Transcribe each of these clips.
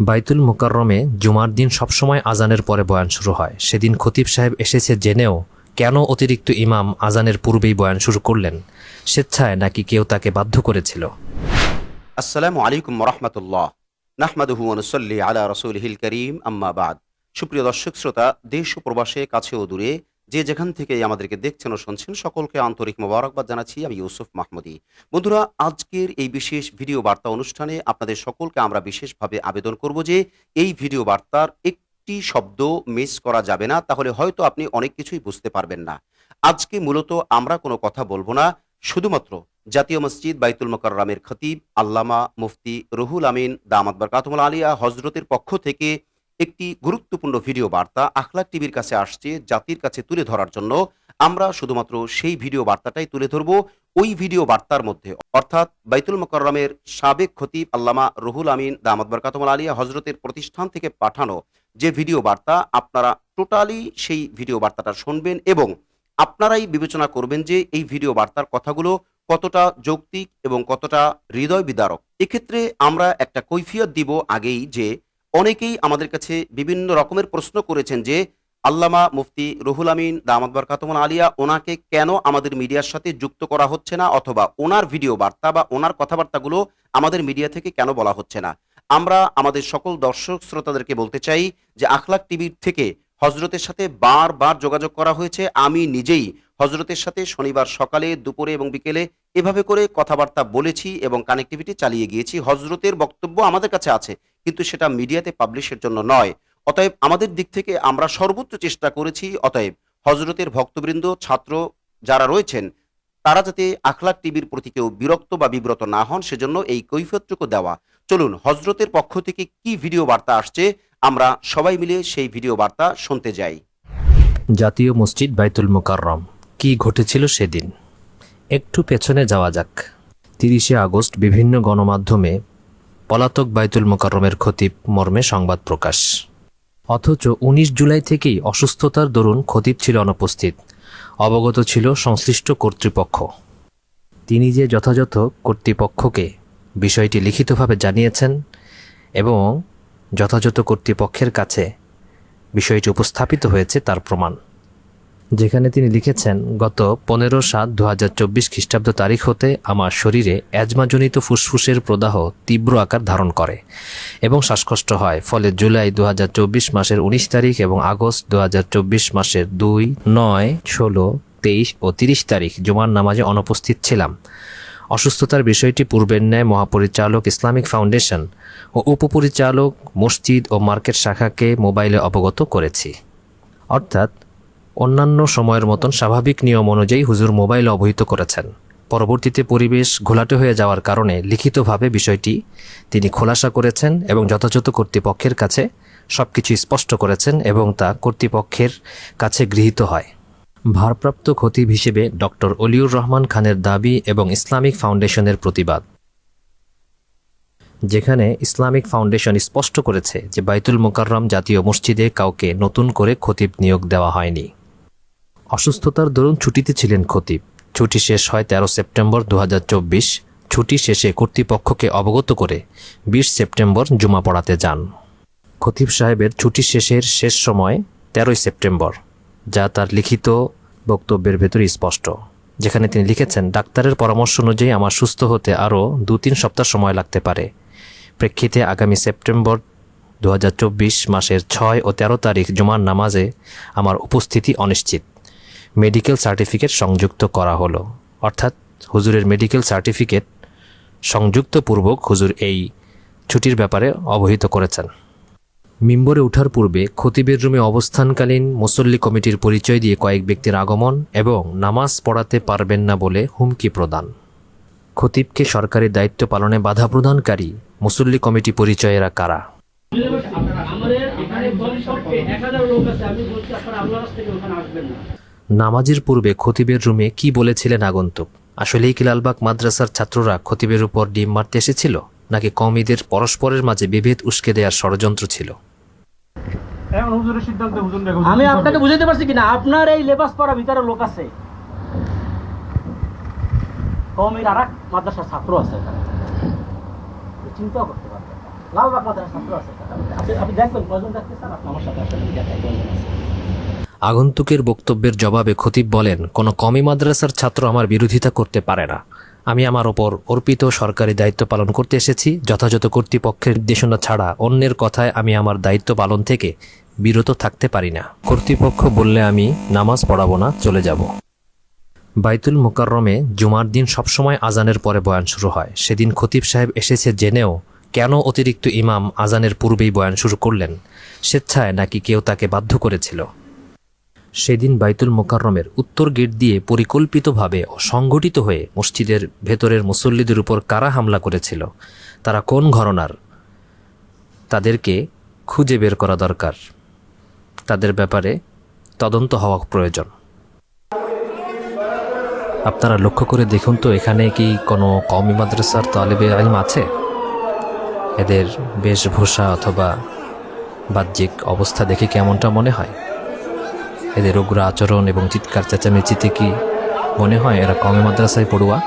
বাইতুল মোকাররমে জুমার দিন সবসময় আজানের পরে বয়ান শুরু হয়। সেদিন খতিব সাহেব এসেছে জেনেও কেন অতিরিক্ত ইমাম আজানের পূর্বেই বয়ান শুরু করলেন? স্বেচ্ছায় নাকি কেউ তাকে বাধ্য করেছিল? আসসালামু আলাইকুম রহমতুল্লাহ। নাহমাদুহু অনুসল্লি আলা রসুলহিল করিম আম্মাবাদ সুপ্রিয় দর্শক, শ্রোতা, দেশ ও প্রবাসে, কাছে ও দূরে যে যেখান থেকে আমাদেরকে দেখছেন ও শুনছেন, সকলকে আন্তরিক মোবারকবাদ জানাচ্ছি। আমি ইউসুফ মাহমুদি। বন্ধুরা, আজকের এই বিশেষ ভিডিও বার্তা অনুষ্ঠানে আপনাদের সকলকে আমরা বিশেষভাবে আবেদন করব যে, এই ভিডিও বার্তার একটি শব্দ মিস করা যাবে না, তাহলে হয়তো আপনি অনেক কিছুই বুঝতে পারবেন না। আজকে মূলত আমরা কোনো কথা বলব না, শুধুমাত্র জাতীয় মসজিদ বাইতুল মোকাররামের খতিব আল্লামা মুফতি রুহুল আমিন দামাত বরকাতমুল আলিয়া হজরতের পক্ষ থেকে একটি গুরুত্বপূর্ণ ভিডিও বার্তা আখলাক টিভির কাছে আসছে জাতির কাছে তুলে ধরার জন্য। আমরা শুধুমাত্র সেই ভিডিও বার্তাটাই তুলে ধরব। ওই ভিডিও বার্তার মধ্যে অর্থাৎ বাইতুল মোকাররমের সাবেক খতিব আল্লামা রুহুল আমিন দামাত বরকাতমুল আলিয়া হজরতের প্রতিষ্ঠান থেকে পাঠানো যে ভিডিও বার্তা, আপনারা টোটালি সেই ভিডিও বার্তাটা শুনবেন এবং আপনারাই বিবেচনা করবেন যে এই ভিডিও বার্তার কথাগুলো কতটা যৌক্তিক এবং কতটা হৃদয় বিদারক এক্ষেত্রে আমরা একটা কৈফিয়ত দিব আগেই যে অনেকেই আমাদের কাছে বিভিন্ন রকমের প্রশ্ন করেছেন যে, আল্লামা মুফতি রুহুল আমিন দামাদ বরকাতমন আলিয়া ওনাকে কেন আমাদের মিডিয়ার সাথে যুক্ত করা হচ্ছে না অথবা ওনার ভিডিও বার্তা বা ওনার কথাবার্তাগুলো আমাদের মিডিয়া থেকে কেন বলা হচ্ছে না? আমরা আমাদের সকল দর্শক শ্রোতাদেরকে বলতে চাই যে, আখলাক টিভির থেকে হজরতের সাথে বারবার যোগাযোগ করা হয়েছে। আমি নিজেই হজরতের সাথে শনিবার সকালে, দুপুরে এবং বিকেলে এভাবে করে কথাবার্তা বলেছি এবং কানেক্টিভিটি চালিয়ে গিয়েছি। হজরতের বক্তব্য আমাদের কাছে আছে, কিন্তু সেটা মিডিয়াতে পাবলিশের জন্য নয়। অতএব আমাদের দিক থেকে আমরা সর্বোচ্চ চেষ্টা করেছি, অতএব হজরতের ভক্তবৃন্দ, ছাত্র যারা রয়েছেন, তারা যাতে আখলাক টিভির প্রতি কেউ বিরক্ত বা বিব্রত না হন, সেজন্য এই কৈফিয়তটুকু দেওয়া। চলুন হজরতের পক্ষ থেকে কি ভিডিও বার্তা আসছে, আমরা সবাই মিলে সেই ভিডিও বার্তা শুনতে যাই। জাতীয় মসজিদ বাইতুল মোকাররম। কি ঘটেছিল সেদিন? একটু পেছনে যাওয়া যাক। তিরিশে আগস্ট বিভিন্ন গণমাধ্যমে পলাতক বাইতুল মোকাররমের খতিব মর্মে সংবাদ প্রকাশ। অথচ উনিশ জুলাই থেকেই অসুস্থতার দরুন খতিব ছিল অনুপস্থিত। অবগত ছিল সংশ্লিষ্ট কর্তৃপক্ষ। তিনি যে যথাযথ কর্তৃপক্ষকে বিষয়টি লিখিতভাবে জানিয়েছেন এবং যথাযথ কর্তৃপক্ষের কাছে বিষয়টি উপস্থাপিত হয়েছে তার প্রমাণ। যেখানে তিনি লিখেছেন, গত পনেরো সাত দু হাজার চব্বিশ খ্রিস্টাব্দ তারিখ হতে আমার শরীরে অ্যাজমাজনিত ফুসফুসের প্রদাহ তীব্র আকার ধারণ করে এবং শ্বাসকষ্ট হয়। ফলে জুলাই দু হাজার চব্বিশ মাসের উনিশ তারিখ এবং আগস্ট দু হাজার চব্বিশ মাসের দুই, নয়, ষোলো, তেইশ ও তিরিশ তারিখ জুমার নামাজে অনুপস্থিত ছিলাম। অসুস্থতার বিষয়টি পূর্বের ন্যায় মহাপরিচালক ইসলামিক ফাউন্ডেশন ও উপপরিচালক মসজিদ ও মার্কেট শাখাকে মোবাইলে অবগত করেছি। অর্থাৎ অন্যান্য সময়ের মতন স্বাভাবিক নিয়ম অনুযায়ী হুজুর মোবাইল অবহিত করেছেন। পরবর্তীতে পরিবেশ ঘোলাটে হয়ে যাওয়ার কারণে লিখিতভাবে বিষয়টি তিনি খোলাসা করেছেন এবং যথাযথ কর্তৃপক্ষের কাছে সবকিছু স্পষ্ট করেছেন এবং তা কর্তৃপক্ষের কাছে গৃহীত হয়। ভারপ্রাপ্ত খতিব হিসেবে ডক্টর অলিউর রহমান খানের দাবি এবং ইসলামিক ফাউন্ডেশনের প্রতিবাদ। যেখানে ইসলামিক ফাউন্ডেশন স্পষ্ট করেছে যে বাইতুল মোকাররম জাতীয় মসজিদে কাউকে নতুন করে খতিব নিয়োগ দেওয়া হয়নি। অসুস্থতার দরুন ছুটিতে ছিলেন খতিব। ছুটি শেষ হয় তেরো সেপ্টেম্বর দু হাজার চব্বিশ। ছুটি শেষে কর্তৃপক্ষকে অবগত করে বিশ সেপ্টেম্বর জুমা পড়াতে যান। খতিব সাহেবের ছুটি শেষের শেষ সময় তেরোই সেপ্টেম্বর, যা তার লিখিত বক্তব্যের ভেতরে স্পষ্ট, যেখানে তিনি লিখেছেন, ডাক্তারের পরামর্শ অনুযায়ী আমার সুস্থ হতে আরও দু তিন সপ্তাহ সময় লাগতে পারে। প্রেক্ষিতে আগামী সেপ্টেম্বর দু হাজার চব্বিশ মাসের ছয় ও তেরো তারিখ জুমার নামাজে আমার উপস্থিতি অনিশ্চিত। মেডিকেল সার্টিফিকেট সংযুক্ত করা হলো। অর্থাৎ হুজুরের মেডিকেল সার্টিফিকেট সংযুক্তপূর্বক হুজুর এই ছুটির ব্যাপারে অবহিত করেছেন। মিম্বরে ওঠার পূর্বে খতিবের রুমে অবস্থানকালীন মুসল্লি কমিটির পরিচয় দিয়ে কয়েক ব্যক্তির আগমন এবং নামাজ পড়াতে পারবেন না বলে হুমকি প্রদান। খতিবকে সরকারি দায়িত্ব পালনে বাধা প্রদানকারী মুসল্লি কমিটি পরিচয়েরা কারা? আমাদের এখানে লোক আছে, আমি বলছি আপনারা থেকে ওখানে আসবেন না। নামাজের পূর্বে খতিবের রুমে কি বলেছিলেন আগন্তুক? আসলেই কি লালবাগ মাদ্রাসার ছাত্ররা খতিবের উপর ডিম মারতে এসেছিল? নাকি কমিদের পরস্পরের মাঝে বিভেদ উস্কে দেওয়ার ষড়যন্ত্র ছিল? দেখো আমি আপনাকে বুঝাতে পারছি কিনা? আপনার এই লেবাস পরা ভিতরে লোক আছে। কমের আর মাদ্রাসার ছাত্র আছে চিন্তাও করতে পারবেন লালবাগ মাদ্রাসার ছাত্র আছে আপনি- দেখবেন কজন দেখতে আপনি আমার সাথে আসলে দেখাই কজন আছে। আগন্তুকের বক্তব্যের জবাবে খতিব বলেন, কোনো কমি মাদ্রাসার ছাত্র আমার বিরোধিতা করতে পারে না। আমি আমার ওপর অর্পিত সরকারি দায়িত্ব পালন করতে এসেছি। যথাযথ কর্তৃপক্ষের নির্দেশনা ছাড়া অন্যের কথায় আমি আমার দায়িত্ব পালন থেকে বিরত থাকতে পারি না। কর্তৃপক্ষ বললে আমি নামাজ পড়াবো না, চলে যাব। বাইতুল মোকাররমে জুমার দিন সবসময় আজানের পরে বয়ান শুরু হয়। সেদিন খতিব সাহেব এসেছে জেনেও কেন অতিরিক্ত ইমাম আজানের পূর্বেই বয়ান শুরু করলেন? স্বেচ্ছায় নাকি কেউ তাকে বাধ্য করেছিল? সেদিন বাইতুল মোকাররমের উত্তর গেট দিয়ে পরিকল্পিতভাবে ও হয়ে মসজিদের ভেতরের মুসল্লিদের উপর কারা হামলা করেছিল, তারা কোন ঘরনার, তাদেরকে খুঁজে বের করা দরকার, তাদের ব্যাপারে তদন্ত হওয়া প্রয়োজন। আপনারা লক্ষ্য করে দেখুন তো, এখানে কি কোনো কওমি মাদ্রাসার তালেবে আইম আছে? এদের বেশভূষা অথবা বাহ্যিক অবস্থা দেখে কেমনটা মনে হয়? এদের উগ্র আচরণ এবং চিৎকার চেঁচামেচিতে কি মনে হয় এরা কমে মাদ্রাসায় পড়ুয়া?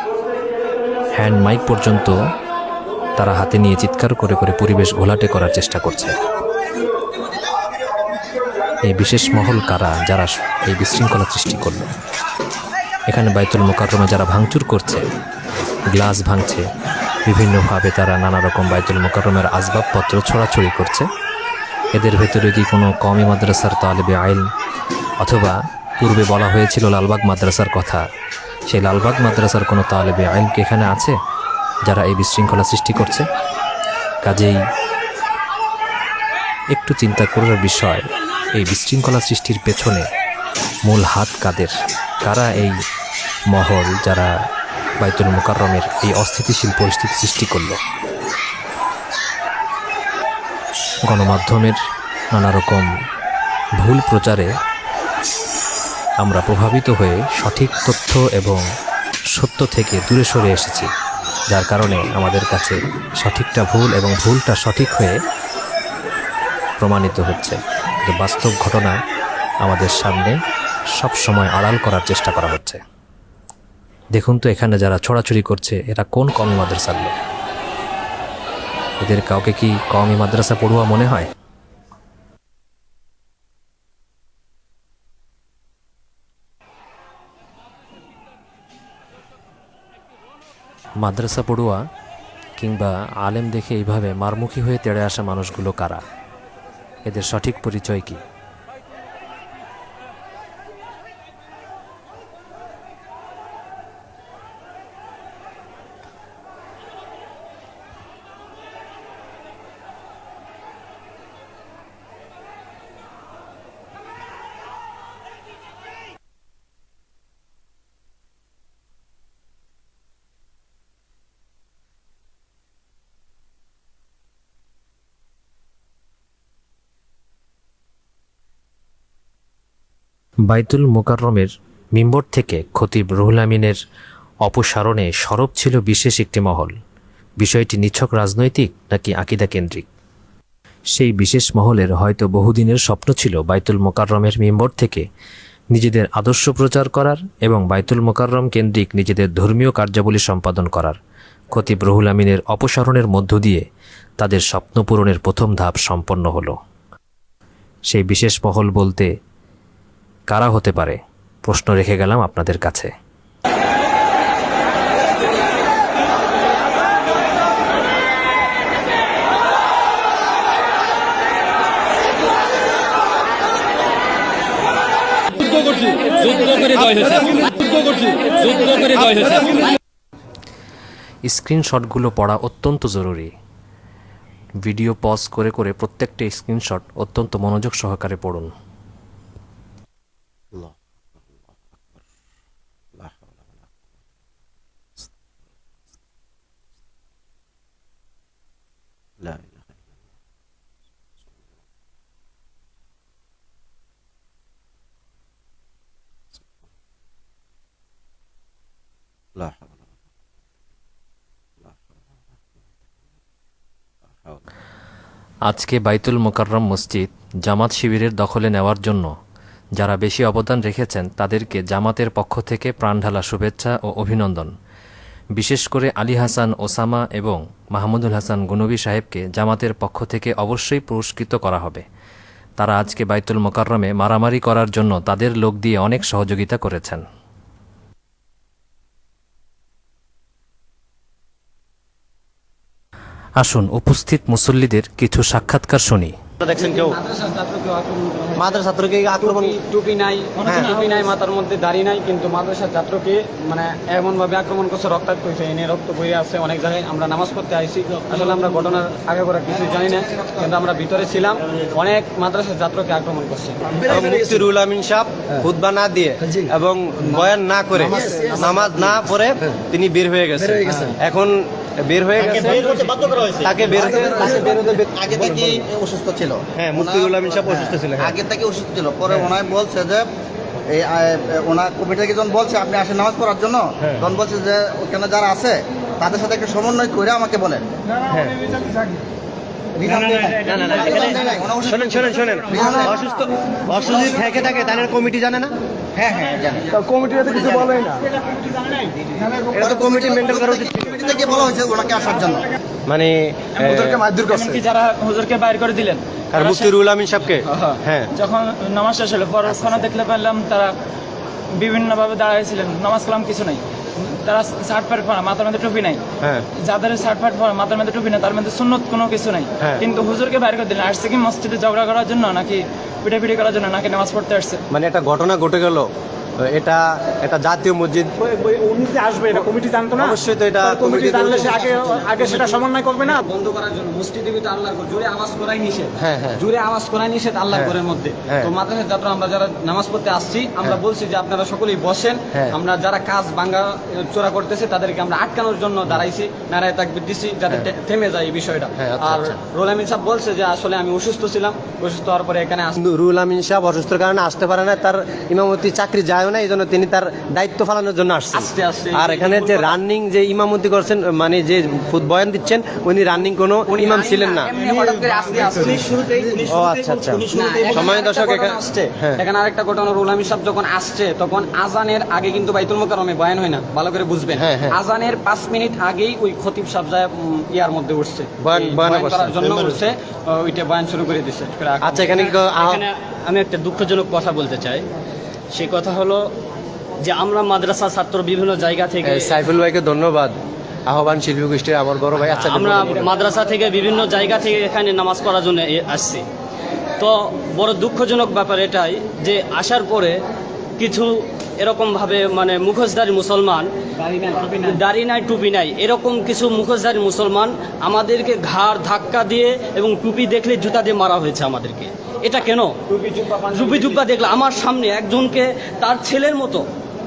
হ্যান্ড মাইক পর্যন্ত তারা হাতে নিয়ে চিৎকার করে করে পরিবেশ ঘোলাটে করার চেষ্টা করছে। এই বিশেষ মহল কারা যারা এই বিশৃঙ্খলা সৃষ্টি করল? এখানে বাইতুল মোকাররমে যারা ভাঙচুর করছে, গ্লাস ভাঙছে বিভিন্নভাবে তারা নানা রকম বাইতুল মোকাররমের আসবাবপত্র ছড়াছড়ি করছে। এদের ভেতরে কি কোনো কমি মাদ্রাসার তালেবে আইন অথবা পূর্বে বলা হয়েছিল লালবাগ মাদ্রাসার কথা, সেই লালবাগ মাদ্রাসার কোনো তালেবে আইন কি এখানে আছে, যারা এই বিশৃঙ্খলা সৃষ্টি করছে? কাজেই একটু চিন্তা করার বিষয়, এই বিশৃঙ্খলা সৃষ্টির পেছনে মূল হাত কাদের? কারা এই মহল যারা বাইতুল মোকাররমের এই অস্থিতিশীল পরিস্থিতি সৃষ্টি করল? গণমাধ্যমের নানা রকম ভুল প্রচারে আমরা প্রভাবিত হয়ে সঠিক তথ্য এবং সত্য থেকে দূরে সরে এসেছি, যার কারণে আমাদের কাছে সঠিকটা ভুল এবং ভুলটা সঠিক হয়ে প্রমাণিত হচ্ছে। যে বাস্তব ঘটনা আমাদের সামনে সব সময় আড়াল করার চেষ্টা করা হচ্ছে। দেখুন তো এখানে যারা ছড়াছড়ি করছে, এরা কোন কমি মাদ্রাসার লোক? এদের কাউকে কি কমই মাদ্রাসা পড়ুয়া মনে হয়? মাদ্রাসা পড়ুয়া কিংবা আলেম দেখে এইভাবে মারমুখী হয়ে তেড়ে আসা মানুষগুলো কারা? এদের সঠিক পরিচয় কি? বাইতুল মোকাররমের মিম্বর থেকে খতিব রুহুল আমিনের অপসারণে সরব ছিল বিশেষ একটি মহল। বিষয়টি নিছক রাজনৈতিক নাকি আকিদা কেন্দ্রিক সেই বিশেষ মহলের হয়তো বহুদিনের স্বপ্ন ছিল বাইতুল মোকাররমের মিম্বর থেকে নিজেদের আদর্শ প্রচার করার এবং বাইতুল মোকাররম কেন্দ্রিক নিজেদের ধর্মীয় কার্যাবলী সম্পাদন করার। খতিব রুহুল আমিনের অপসারণের মধ্য দিয়ে তাদের স্বপ্ন পূরণের প্রথম ধাপ সম্পন্ন হলো। সেই বিশেষ মহল বলতে কারা হতে পারে? প্রশ্ন রেখে গেলাম আপনাদের কাছে। স্ক্রিনশটগুলো পড়া অত্যন্ত জরুরি। ভিডিও পজ করে করে প্রত্যেকটা স্ক্রিনশট অত্যন্ত মনোযোগ সহকারে পড়ুন। আজকে বাইতুল মোকাররম মসজিদ জামাত শিবিরের দখলে নেওয়ার জন্য যারা বেশি অবদান রেখেছেন তাদেরকে জামাতের পক্ষ থেকে প্রাণঢালা শুভেচ্ছা ও অভিনন্দন। বিশেষ করে আলী হাসান, ওসামা এবং মাহমুদুল হাসান গুনবী সাহেবকে জামাতের পক্ষ থেকে অবশ্যই পুরস্কৃত করা হবে। তারা আজকে বাইতুল মোকাররমে মারামারি করার জন্য তাদের লোক দিয়ে অনেক সহযোগিতা করেছেন। আসুন উপস্থিত মুসল্লিদের কিছু সাক্ষাৎকার শুনি। দেখছেন কেউ? মাদ্রাসা ছাত্রকে আক্রমণ টুপি নাই টুপি নাই মাথার মধ্যে দাড়ি নাই কিন্তু ছাত্রকে মানে এমন ভাবে আক্রমণ করছে রক্তাক্ত হয়েছে এনে রক্ত বয়ে আছে অনেক জায়গায় আমরা নামাজ পড়তে আইছি। আসলে আমরা ঘটনার আগে করে কিছু জানি না কিন্তু আমরা ভিতরে ছিলাম অনেক ছাত্রকে আক্রমণ করছে। আমিন সাহ না দিয়ে এবং বয়ান না করে নামাজ না পড়ে তিনি বের হয়ে গেছে। এখন বের হয়ে গেছে। তাকে বের হয়ে তাকে বের হতে আগে থেকে অসুস্থ ছিল। হ্যাঁ মুফতি রুল আমিন সাহ অসুস্থ ছিলেন হ্যাঁ। আগে থেকে অসুস্থ ছিল। পরে ওনায় বলছে যে এই ওনার কমিটিকে যখন বলছে আপনি আসেন নামাজ পড়ার জন্য তখন বলছে যে ওখানে যারা আছে তাদের সাথে একটা সমন্বয় করে আমাকে বলেন। শোনেন শোনেন শোনেন। অসুস্থ অসুস্থ থেকে থাকে তাহলে কমিটি জানে না? হ্যাঁ হ্যাঁ জানি। এটা তো কমিটি মেনটেন করা উচিত কমিটি থেকে বলা হয়েছে ওনাকে আসার জন্য। মানে যারা হুজুরকে বাইর করে দিলেন আর মুফতি রুল আমিন সাহেবকে? হ্যাঁ যখন নামাজ শেষ হলো পরক্ষণে দেখলে পেলাম তারা বিভিন্নভাবে দাঁড়াইছিলেন। নামাজ কালাম কিছু নাই। তারা শার্ট প্যান্ট পরা মাথার মধ্যে টুপি নাই। হ্যাঁ। যাদের শার্ট প্যান্ট পরা মাথার মধ্যে টুপি নাই তার মধ্যে সুন্নত কোনো কিছু নাই। হ্যাঁ। কিন্তু হুজুরকে বাইর করে দিলেন আসছে কি মসজিদে ঝগড়া করার জন্য নাকি পিটাপিটি করার জন্য নাকি নামাজ পড়তে আসছে? মানে একটা ঘটনা ঘটে গেল। এটা এটা জাতীয় মসজিদ উনি যে আসবে এটা কমিটি জানতো না অবশ্যই তো এটা কমিটি জানলে সে আগে আগে সেটা সমন্বয় করবে না বন্ধ করার জন্য মসজিদে ভিতরে আল্লাহর ঘর জোরে আওয়াজ করাই নিষেধ হ্যাঁ, হ্যাঁ। জোরে আওয়াজ করাই নিষেধ আল্লাহর হ্যাঁ। ঘরের মধ্যে হ্যাঁ। তো মাদ্রাসার ছাত্র আমরা যারা নামাজ পড়তে আসছি আমরা বলছি যে আপনারা সকলেই বসেন হ্যাঁ। আমরা যারা কাজ ভাঙ্গা চোরা করতেছে তাদেরকে আমরা আটকানোর জন্য দাঁড়াইছি নারায় তাকবির দিছি যাতে থেমে যায় এই বিষয়টা হ্যাঁ, আচ্ছা, আর আচ্ছা। রোলামিন সাহেব বলছে যে আসলে আমি অসুস্থ ছিলাম অসুস্থ হওয়ার পরে এখানে রুল আমিন সাহেব অসুস্থর কারণে আসতে পারে না তার ইমামতি চাকরি যায় না এই জন্য তিনি তার দায়িত্ব পালনের জন্য আসছেন। আর এখানে যে রানিং যে ইমামতি করছেন মানে যে বয়ান দিচ্ছেন উনি রানিং কোনো ইমাম ছিলেন না। ও আচ্ছা আচ্ছা। সময় এখানে দর্শক হ্যাঁ। আরেকটা ঘটনা রুলামি সাহেব যখন আসছে তখন আজানের আগে কিন্তু বাইতুল মোকারমে বয়ান হয় না। ভালো করে বুঝবেন। হ্যাঁ, হ্যাঁ। আজানের পাঁচ মিনিট আগেই ওই খতিব সাহেব যায় ইয়ার মধ্যে উঠছে। করার জন্য উঠছে ওইটা বয়ান শুরু করে দিছে। আচ্ছা এখানে আমি একটা দুঃখজনক কথা বলতে চাই। সে কথা হলো যে আমরা মাদ্রাসা ছাত্র বিভিন্ন জায়গা থেকে সাইফুল ভাইকে ধন্যবাদ। আহ্বান শিল্পী গোষ্ঠীর আমার বড় ভাই আচ্ছা আমরা মাদ্রাসা থেকে বিভিন্ন জায়গা থেকে এখানে নামাজ পড়ার জন্য এ- আসছি। তো বড় দুঃখজনক ব্যাপার এটাই যে আসার পরে কিছু এরকমভাবে মানে মুখোশধারী মুসলমান দাড়ি নাই টুপি নাই এরকম কিছু মুখোশধারী মুসলমান আমাদেরকে ঘাড় ধাক্কা দিয়ে এবং টুপি দেখলে জুতা দিয়ে মারা হয়েছে আমাদেরকে। এটা কেন? রুপি জুব্বা দেখলাম আমার সামনে একজনকে তার ছেলের মতো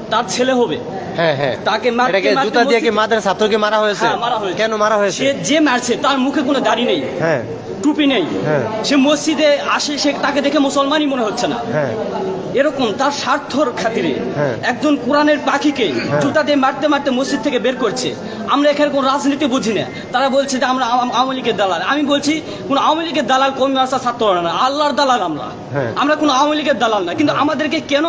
তার ছেলে হবে। হ্যাঁ হ্যাঁ। তাকে মারতে- জুতা দিয়ে কি বলছি- মাদ্রাসা? ছাত্রকে মারা হয়েছে? হ্যাঁ, মারা হয়েছে। কেন মারা হয়েছে? যে মারছে তার মুখে কোনো দাড়ি নেই। হ্যাঁ। টুপি নেই। হ্যাঁ। সে মসজিদে আসে সে তাকে দেখে মুসলমানই মনে হচ্ছে না। হ্যাঁ। এরকম তার স্বার্থর খাতিরে হ্যাঁ। একজন কোরআনের পাখিকে জুতা দিয়ে মারতে মারতে মসজিদ থেকে বের করছে। আমরা এখানে কোনো রাজনীতি বুঝি না। তারা বলছে যে আমরা আওয়ামী লীগের দালাল। আমি বলছি কোন আওয়ামী লীগের দালাল কম আসা ছাত্র না। আল্লাহর দালাল আমরা। আমরা কোনো আওয়ামী লীগের দালাল না। কিন্তু আমাদেরকে কেন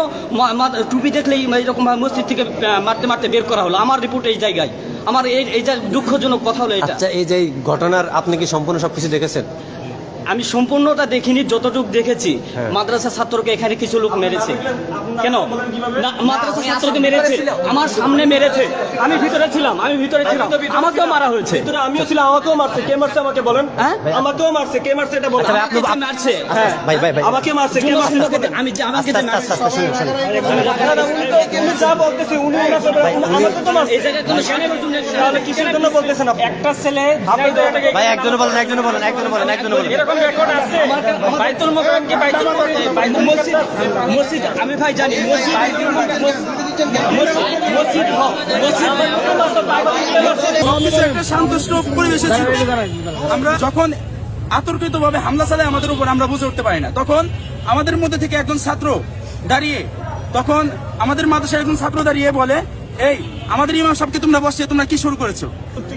টুপি দেখলেই এরকম ভাবে মসজিদ থেকে মারতে মারতে বের করা হলো? আমার রিপোর্ট এই জায়গায়। আমার এই এই যা দুঃখজনক কথা হলো এটা। আচ্ছা এই যে ঘটনার আপনি কি সম্পূর্ণ সবকিছু দেখেছেন? আমি সম্পূর্ণটা দেখিনি যতটুকু দেখেছি। হ্যাঁ। মাদ্রাসা ছাত্রকে এখানে কিছু লোক মেরেছে। কেন? না মাদ্রাসা ছাত্রকে মেরেছে। আমার সামনে মেরেছে। আমি ভিতরে ছিলাম আমি ভিতরে ছিলাম। আমাকেও মারা হয়েছে। আমিও ছিলাম আমাকেও মারছে। কে মারছে আমাকে বলেন? হ্যাঁ? আমাকেও মারছে কে মারছে এটা বলেন। আচ্ছা, আপনি মারছে। হ্যাঁ। ভাই ভাই ভাই। আমাকে মারছে কে মারছে? আমি যে আমাকে যে মারছে। উনি যা বলতেছে উনি আমাকে তো মারছে। এই জায়গায় কোনো জন্য তাহলে কিসের জন্য বলতেছেন? আপনি? একটা ছেলে ভাই একজনে বলেন একজনে বলেন একজনে বলেন একজনে বলেন। এরকম রেকর্ড আছে। বাইতুল মোকাররম কি বাইতুল বাইতুল মসজিদ। মসজিদ, আমি ভাই জানি। মসজিদ আমরা যখন আতর্কিত ভাবে হামলা চালায় আমাদের উপর, আমরা বুঝে উঠতে পারি না। তখন আমাদের মধ্যে থেকে একজন ছাত্র দাঁড়িয়ে, তখন আমাদের মাদ্রাসার একজন ছাত্র দাঁড়িয়ে বলে এই, আমাদের ইমাম সাহেবকে তোমরা বসছে, তোমরা কি শুরু করেছ?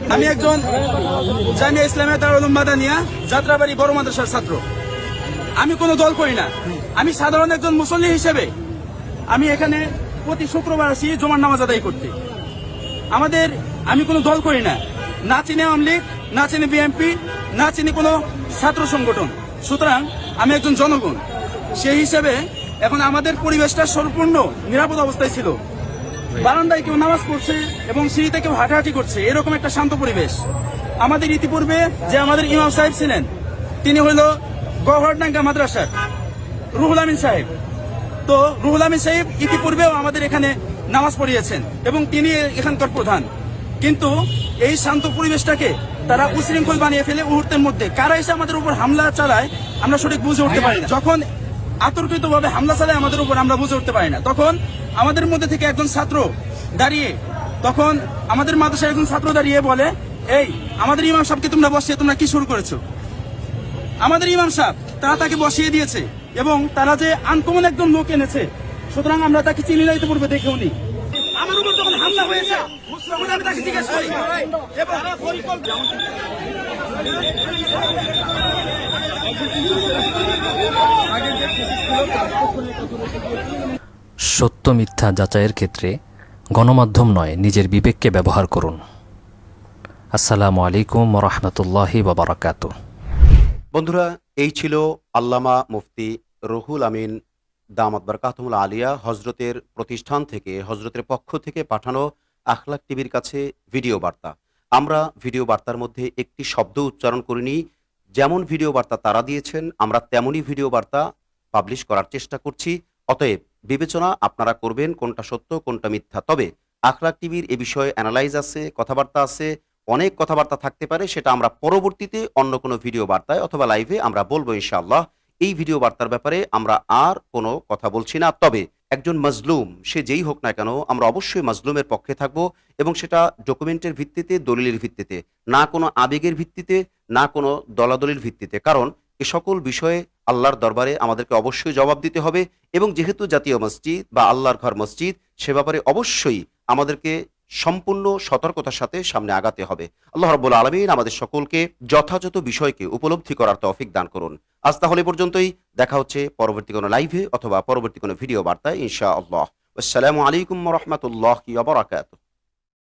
আমি একজন জামিয়া ইসলামিয়া তারুল মাদানিয়া যাত্রাবাড়ি বড় মাদ্রাসার ছাত্র। আমি কোনো দল করি না। আমি সাধারণ একজন মুসল্লি হিসেবে আমি এখানে প্রতি শুক্রবার আসি, জমার নামাজ আদায় করতে। আমাদের, আমি কোনো দল করি না। না চিনি আওয়ামী লীগ, না চিনি বিএনপি, না চিনি কোনো ছাত্র সংগঠন। সুতরাং আমি একজন জনগণ। সেই হিসেবে এখন আমাদের পরিবেশটা সম্পূর্ণ নিরাপদ অবস্থায় ছিল। বারান্দায় কেউ নামাজ পড়ছে এবং সিঁড়িতে কেউ হাঁটাহাঁটি করছে, এরকম একটা শান্ত পরিবেশ। আমাদের ইতিপূর্বে যে আমাদের ইমাম সাহেব ছিলেন, তিনি হইল গহরডাঙ্গা মাদ্রাসার, রুহুল আমিন সাহেব। তো রুহুল আমিন সাহেব ইতিপূর্বেও আমাদের এখানে নামাজ পড়িয়েছেন এবং তিনি এখানকার প্রধান। কিন্তু এই শান্ত পরিবেশটাকে তারা উশৃঙ্খল বানিয়ে ফেলে মুহূর্তের মধ্যে। কারা এসে আমাদের উপর হামলা চালায়, আমরা সঠিক বুঝে উঠতে পারি যখন আতর্কিত ভাবে হামলা চালায় আমাদের উপর আমরা বুঝে উঠতে পারি না। তখন আমাদের মধ্যে থেকে একজন ছাত্র দাঁড়িয়ে, তখন আমাদের মাদ্রাসায় একজন ছাত্র দাঁড়িয়ে বলে, এই, আমাদের ইমাম সাহেবকে তোমরা বসিয়ে, তোমরা কি শুরু করেছ? আমাদের ইমাম সাহেব, তারা তাকে বসিয়ে দিয়েছে এবং তারা যে আনকমন একদম লোক এনেছে, সুতরাং আমরা তাকে চিনি না, ইতিপূর্বে দেখেও নি। আমার উপর যখন হামলা হয়েছে তখন আমি তাকে জিজ্ঞেস করি। এবং সত্য মিথ্যা যাচাইয়ের ক্ষেত্রে গণমাধ্যম নয়, নিজের বিবেককে ব্যবহার করুন। আসসালামু আলাইকুম রহমতুল্লাহি বাবারাকাত বন্ধুরা, এই ছিল আল্লামা মুফতি রুহুল আমিন দামাত বরকাতমুল আলিয়া হজরতের প্রতিষ্ঠান থেকে হজরতের পক্ষ থেকে পাঠানো আখলাক টিভির কাছে ভিডিও বার্তা। আমরা ভিডিও বার্তার মধ্যে একটি শব্দ উচ্চারণ করিনি যেমন ভিডিও বার্তা তারা দিয়েছেন, আমরা তেমনই ভিডিও বার্তা পাবলিশ করার চেষ্টা করছি। অতএব বিবেচনা আপনারা করবেন কোনটা সত্য, কোনটা মিথ্যা। তবে আখলাক টিভির এ বিষয়ে অ্যানালাইজ আছে, কথাবার্তা আছে, অনেক কথাবার্তা থাকতে পারে, সেটা আমরা পরবর্তীতে অন্য কোনো ভিডিও বার্তায় অথবা লাইভে আমরা বলব ইনশাআল্লাহ। এই ভিডিও বার্তার ব্যাপারে আমরা আর কোনো কথা বলছি না। তবে একজন মজলুম, সে যেই হোক না কেন, আমরা অবশ্যই মজলুমের পক্ষে থাকব এবং সেটা ডকুমেন্টের ভিত্তিতে, দলিলের ভিত্তিতে, না কোনো আবেগের ভিত্তিতে, না কোনো দলাদলির ভিত্তিতে। কারণ এ সকল বিষয়ে আল্লাহর দরবারে আমাদেরকে অবশ্যই জবাব দিতে হবে এবং যেহেতু জাতীয় মসজিদ বা আল্লাহর ঘর মসজিদ, সে ব্যাপারে অবশ্যই আমাদেরকে সম্পূর্ণ সতর্কতার সাথে সামনে আগাতে হবে। আল্লাহ রব্বুল আলমিন আমাদের সকলকে যথাযথ বিষয়কে উপলব্ধি করার তৌফিক দান করুন। আজ তাহলে পর্যন্তই। দেখা হচ্ছে পরবর্তী কোনো লাইভে অথবা পরবর্তী কোনো ভিডিও বার্তায় ইনশা আল্লাহ আসসালামু আলাইকুম রহমতুল্লাহ বারাকাতুহ।